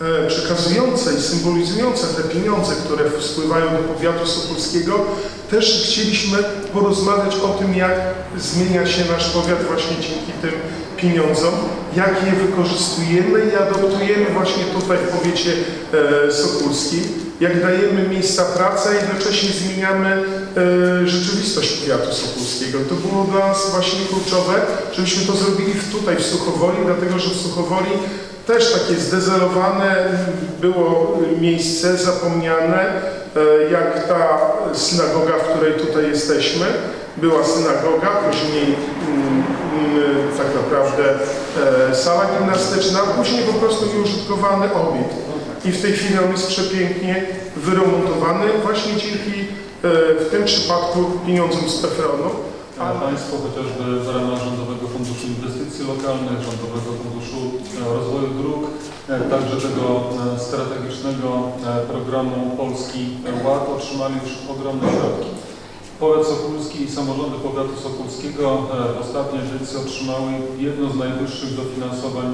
E, przekazujące i symbolizujące te pieniądze, które spływają do powiatu sokolskiego, też chcieliśmy porozmawiać o tym, jak zmienia się nasz powiat właśnie dzięki tym pieniądzom, jak je wykorzystujemy i adoptujemy właśnie tutaj w powiecie e, sokulskim, jak dajemy miejsca pracy, a jednocześnie zmieniamy e, rzeczywistość powiatu sokulskiego. To było dla nas właśnie kluczowe, żebyśmy to zrobili tutaj w Suchowoli, dlatego że w Suchowoli też takie zdezelowane było miejsce, zapomniane, e, jak ta synagoga, w której tutaj jesteśmy. Była synagoga, później mm, mm, tak naprawdę e, sala gimnastyczna, później po prostu nieużytkowany obiekt. I w tej chwili on jest przepięknie wyremontowany właśnie dzięki e, w tym przypadku pieniądzom z PFRON-u. A Państwo chociażby w ramach Rządowego Funduszu Inwestycji Lokalnych, Rządowego Funduszu e, Rozwoju Dróg, e, także tego e, strategicznego programu Polski Ład otrzymali już ogromne środki. Powiat Sokulski i samorządy powiatu sokulskiego w ostatniej edycji otrzymały jedno z najwyższych dofinansowań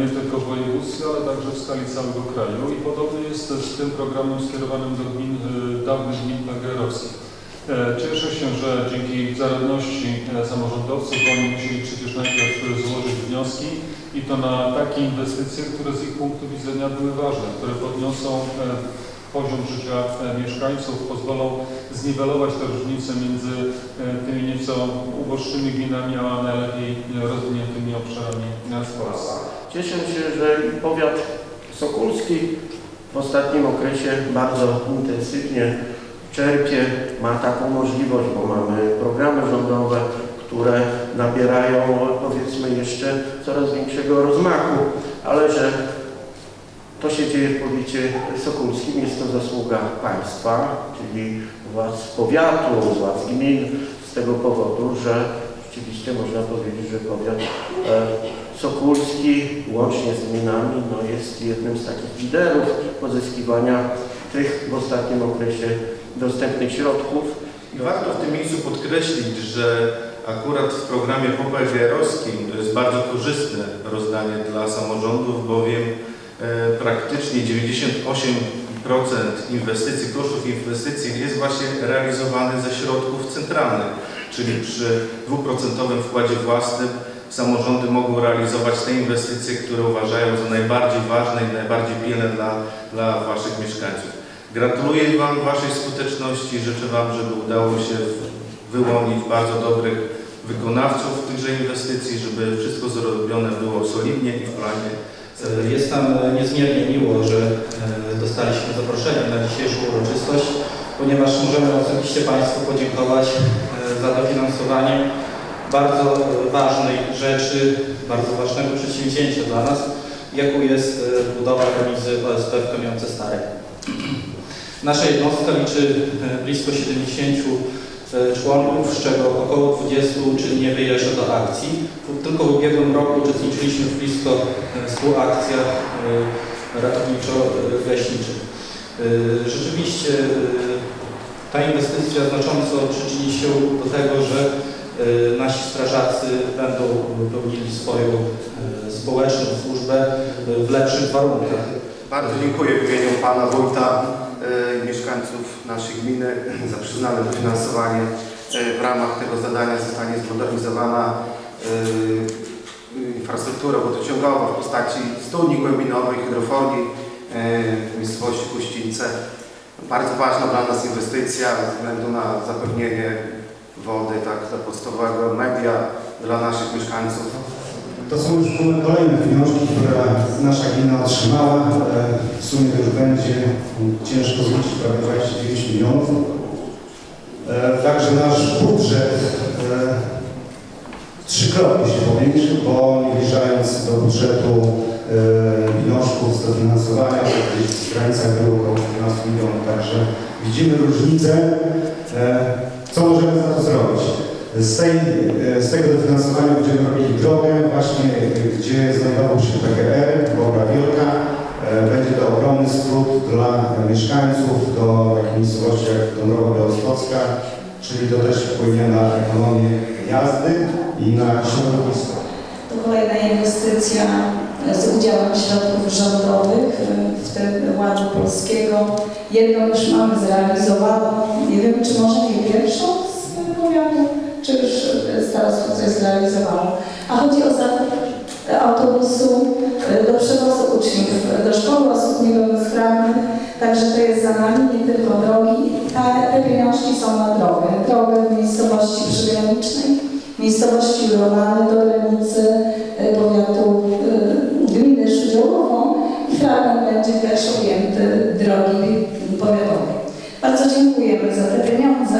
nie tylko w województwie, ale także w skali całego kraju. I podobnie jest z tym programem skierowanym do gmin, dawnych gmin PGR-owskich. E, Cieszę się, że dzięki zaradności e, samorządowców oni musieli przecież najpierw złożyć wnioski i to na takie inwestycje, które z ich punktu widzenia były ważne, które podniosą e, poziom życia mieszkańców, pozwolą zniwelować te różnice między tymi nieco uboższymi gminami, a najlepiej rozwiniętymi obszarami w Polsce. Cieszę się, że powiat sokulski w ostatnim okresie bardzo intensywnie czerpie, ma taką możliwość, bo mamy programy rządowe, które nabierają powiedzmy jeszcze coraz większego rozmachu, ale że to się dzieje w powiecie sokulskim, jest to zasługa państwa, czyli władz powiatu, władz gmin z tego powodu, że rzeczywiście można powiedzieć, że powiat e, Sokulski łącznie z gminami no, jest jednym z takich liderów pozyskiwania tych w ostatnim okresie dostępnych środków. I warto w tym miejscu podkreślić, że akurat w programie popegeerowskim to jest bardzo korzystne rozdanie dla samorządów, bowiem e, praktycznie 98% inwestycji, kosztów inwestycji jest właśnie realizowany ze środków centralnych, czyli przy dwuprocentowym wkładzie własnym samorządy mogą realizować te inwestycje, które uważają za najbardziej ważne i najbardziej pilne dla, dla Waszych mieszkańców. Gratuluję Wam Waszej skuteczności, życzę Wam, żeby udało się wyłonić bardzo dobrych wykonawców tychże inwestycji, żeby wszystko zrobione było solidnie i w planie. Jest nam niezmiernie miło, że e, dostaliśmy zaproszenie na dzisiejszą uroczystość, ponieważ możemy osobiście Państwu podziękować e, za dofinansowanie bardzo e, ważnej rzeczy, bardzo ważnego przedsięwzięcia dla nas, jaką jest e, budowa remizy OSP w Kamionce Starej. Nasza jednostka liczy e, blisko 70 e, członków, z czego około 20 czynnie wyjeżdża do akcji. Tylko w ubiegłym roku uczestniczyliśmy w blisko e, 100 akcjach e, ratowniczo-leśniczych. E, Rzeczywiście ta inwestycja znacząco przyczyni się do tego, że nasi strażacy będą pełnili swoją społeczną służbę w lepszych warunkach. Bardzo dziękuję w imieniu Pana Wójta mieszkańców naszej gminy za przyznane dofinansowanie. E, W ramach tego zadania zostanie zmodernizowana e, infrastruktura wodociągowa w postaci studni głębinowej, hydrofolii e, w miejscowości Puścińce. Bardzo ważna dla nas inwestycja ze względu na zapewnienie wody, tak, dla podstawowego media dla naszych mieszkańców. To są już kolejne pieniążki, które nasza gmina otrzymała. E, W sumie to już będzie ciężko zwrócić prawie 29 milionów. E, Także nasz budżet e, trzykrotnie się powiększył, bo nie wliczając do budżetu pieniążków z dofinansowania, w granicach było około 14 milionów. Także widzimy różnicę. Co możemy za to zrobić? E, z tego dofinansowania będziemy robili drogę właśnie, e, gdzie znajdował się PGR, Bobra Wielka. E, Będzie to ogromny skrót dla mieszkańców, do takich miejscowości jak Dąbrowa Białostocka, czyli to też wpłynie na ekonomię jazdy i na środowisko. To kolejna inwestycja z udziałem środków rządowych w tym Ładu Polskiego. Jedną już mamy zrealizowaną, nie wiem czy może nie pierwszą z powiatu, czy już e, starostwo coś zrealizowało. A chodzi o zakup autobusu e, do przewozu uczniów do szkoły osób niepełnosprawnych. Także to jest za nami, nie tylko drogi. Te, te pieniążki są na drogę. Drogę w miejscowości przygranicznej, miejscowości Urowany do granicy e, powiatu gminy Szudziałową i fragment będzie też objęty drogi powiatowej. Bardzo dziękujemy za te pieniądze.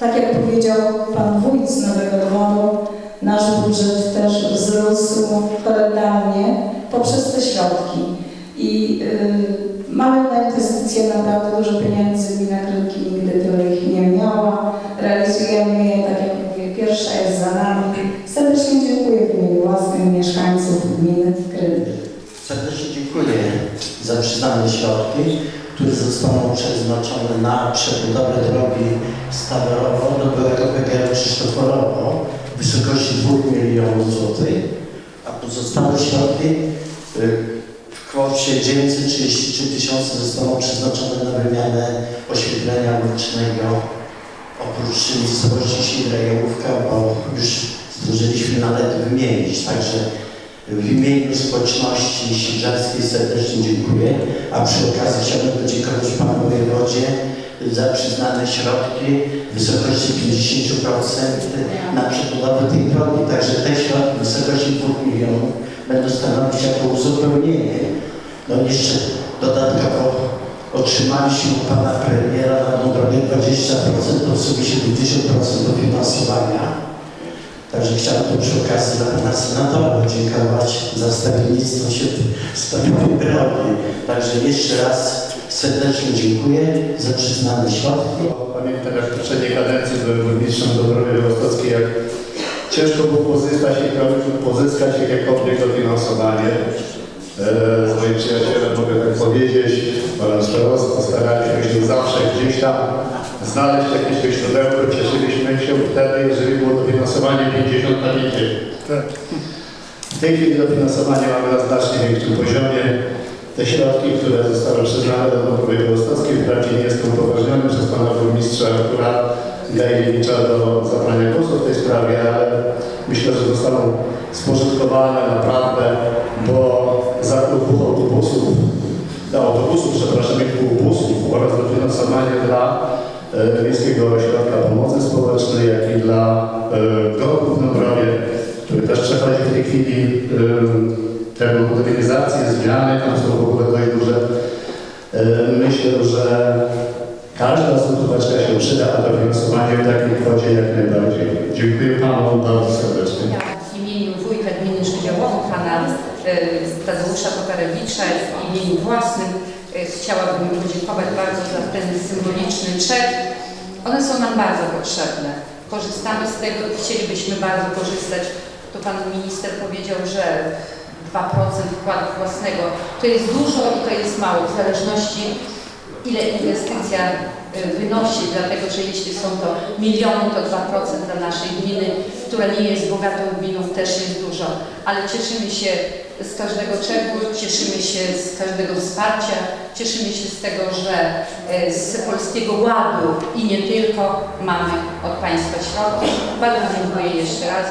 Tak jak powiedział Pan Wójt z Nowego Dworu, nasz budżet też wzrósł horrendalnie poprzez te środki. I y, mamy na inwestycje naprawdę dużo pieniędzy. Gmina Krynki nigdy tyle ich nie miała. Realizujemy je, tak jak mówię, pierwsza jest za nami. Serdecznie dziękuję w imieniu własnym mieszkańców gminy Krynki. Serdecznie dziękuję za przyznane środki, które zostaną przeznaczone na przebudowę drogi Stawerowo do byłego PGR Krzysztoforowo w wysokości 2 milionów złotych, a pozostałe środki y, w kwocie 933 tysiące zostaną przeznaczone na wymianę oświetlenia ulicznego oprócz miejscowości Sidra Jałówka, bo już zdążyliśmy nawet wymienić, także w imieniu społeczności sidrzarskiej serdecznie dziękuję, a przy okazji chciałbym podziękować Panu Wojewodzie za przyznane środki w wysokości 50% na przebudowę tej drogi. Także te środki w wysokości 2 milionów będą stanowić jako uzupełnienie. No jeszcze dodatkowo otrzymaliśmy u Pana Premiera na drogę 20%, to w sumie 70% dofinansowania. Także chciałbym przy okazji Pana Senatora podziękować za stawiennictwo się w sprawie tej drogi. Także jeszcze raz serdecznie dziękuję za przyznane środki. Pamiętam jak w poprzedniej kadencji byłem burmistrzem Dobrowy Rostockiej, jak ciężko było pozyskać, pozyskać jakiekolwiek dofinansowanie. E, Z moim przyjacielem mogę tak powiedzieć, panem starostą, staraliśmy się zawsze gdzieś tam znaleźć jakieś to źródełko. Cieszyliśmy się wtedy, jeżeli było dofinansowanie 50 na 50. Tak. W tej chwili dofinansowanie mamy na znacznie większym poziomie. Te środki, które zostały przyznane do Nowej Białostockiej, wprawdzie nie jestem upoważniony przez pana burmistrza, która Dajewicza do zabrania głosu w tej sprawie, ale myślę, że zostaną spożytkowane naprawdę, bo zakup dwóch autobusów, do autobusów, przepraszam, i dwóch busów oraz dofinansowanie dla Miejskiego Ośrodka Pomocy Społecznej, jak i dla e, Gorków w Nobrowie, który też przechodzi w tej chwili e, te modernizacje, zmiany, tam są w ogóle dość duże. E, Myślę, że każda złotóweczka się przyda, a dofinansowanie w takiej kwocie jak najbardziej. Dziękuję Panu bardzo serdecznie. Ja w imieniu wójta gminy Żydżałowo, pana e, Tadeusza Kotarewicza w imieniu własnym e, chciałabym podziękować bardzo za ten symboliczny czek. One są nam bardzo potrzebne. Korzystamy z tego i chcielibyśmy bardzo korzystać. To pan minister powiedział, że 2% wkładu własnego to jest dużo i to jest mało, w zależności ile inwestycja y, wynosi, dlatego że jeśli są to miliony, to 2% dla naszej gminy, która nie jest bogatą gminą, też jest dużo. Ale cieszymy się z każdego czegu, cieszymy się z każdego wsparcia, cieszymy się z tego, że y, z Polskiego Ładu i nie tylko mamy od Państwa środki. Bardzo dziękuję jeszcze raz.